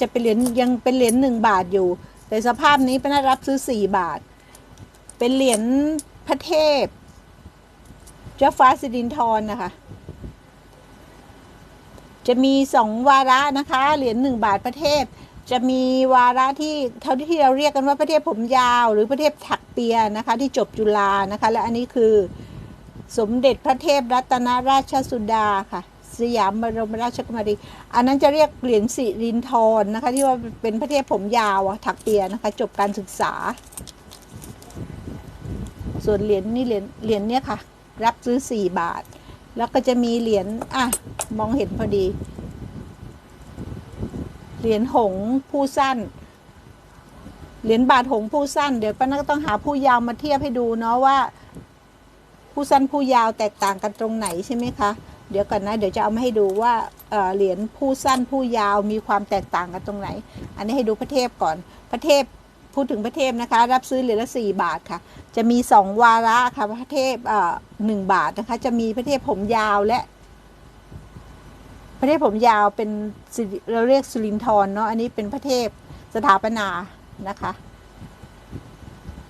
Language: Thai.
จะเป็นเหรียญยังเป็นเหรียญหนึ่งบาทอยู่ แต่สภาพนี้เป็นรับซื้อสี่บาท เป็นเหรียญพระเทพ เจ้าฟ้าสิรินทรนะคะ จะมีสองวาระนะคะ เหรียญหนึ่งบาทพระเทพ จะมีวาระที่เท่าที่เราเรียกกันว่าพระเทพผมยาว หรือพระเทพถักเปียนะคะ ที่จบจุฬานะคะ และอันนี้คือสมเด็จพระเทพรัตนราชสุดาค่ะ สยามบรมราชกุมารี อันนั้นจะเรียกเหรียญสิรินทรนะคะ ที่ว่าเป็นพระเทพผมยาวอะถักเปียนะคะ จบการศึกษา ส่วนเหรียญนี่เหรียญเหรียญเนี่ยค่ะ รับซื้อสี่บาท แล้วก็จะมีเหรียญอะมองเห็นพอดี เหรียญหงผู้สั้นเหรียญบาทหงผู้สั้นเดี๋ยวป้านักต้องหาผู้ยาวมาเทียบให้ดูเนาะว่า ผู้สั้นผู้ยาวแตกต่างกันตรงไหนใช่ไหมคะ เดี๋ยวก่อนนะ เดี๋ยวจะเอามาให้ดูว่าเหรียญผู้สั้นผู้ยาวมีความแตกต่างกันตรงไหน อันนี้ให้ดูพระเทพก่อน พระเทพพูดถึงพระเทพนะคะ รับซื้อเหรียญละสี่บาทค่ะ จะมีสองวาระค่ะพระเทพเอ่อหนึ่งบาทนะคะ จะมีพระเทพผมยาวและ พระเทพผมยาวเป็นเราเรียกสุรินทรเนาะอันนี้เป็นพระเทพสถาปนานะคะ